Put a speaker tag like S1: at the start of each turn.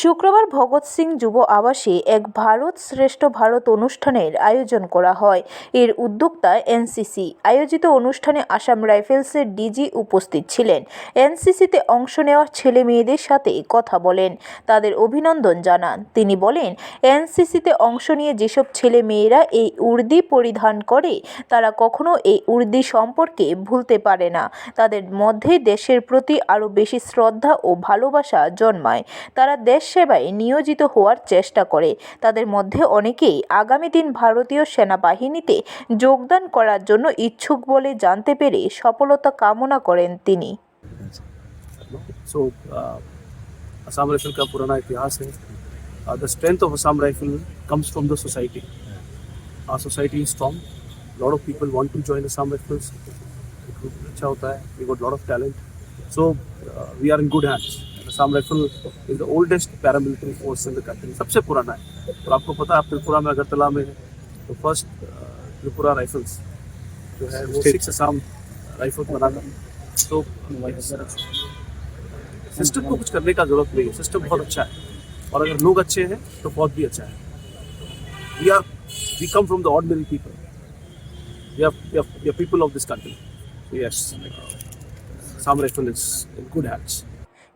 S1: শুক্রবার ভগৎ সিং যুব আবাসে এক ভারত শ্রেষ্ঠ ভারত অনুষ্ঠানের আয়োজন করা হয়। এর উদ্যোক্তা এনসিসি। আয়োজিত অনুষ্ঠানে আসাম রাইফেলসের ডিজি উপস্থিত ছিলেন। এনসিসিতে অংশ নেওয়া ছেলে মেয়েদের সাথে কথা বলেন। তাদের অভিনন্দন জানান। তিনি বলেন, এনসিসিতে অংশ নিয়ে যেসব ছেলে মেয়েরা এই উর্দি পরিধান করে, তারা কখনো এই উর্দি সম্পর্কে ভুলতে পারে না। তাদের মধ্যে দেশের প্রতি আরও বেশি শ্রদ্ধা ও ভালোবাসা জন্মায়। তারা দেশ সেবায় নিয়োজিত হওয়ার চেষ্টা করে তাদের মধ্যে অনেকেই আগামী দিন ভারতীয় সেনাবাহিনীতে যোগদান করার জন্য ইচ্ছুক বলে জানতে পেরে সফলতা কামনা করেন তিনি
S2: सो असम राइफल का पुराना इतिहास है the strength of Assam Rifle comes from the society are society is strong lot of people want to join Assam Rifles अच्छा होता है we got lot of talent so we are in good hands Assam rifle is the oldest paramilitary force in the country सबसे पुराना है। और आपको पता है आप त्रिपुरा में अगरतला में तो फ़र्स्ट त्रिपुरा राइफल्स जो है वो सिक्स असम राइफल बना था तो सिस्टम को कुछ करने का ज़रूरत नहीं है। सिस्टम बहुत अच्छा है। और अगर लोग अच्छे हैं तो बहुत भी अच्छा है। We are we come from the ordinary people people of this country yes Sam Rifle is in good hands.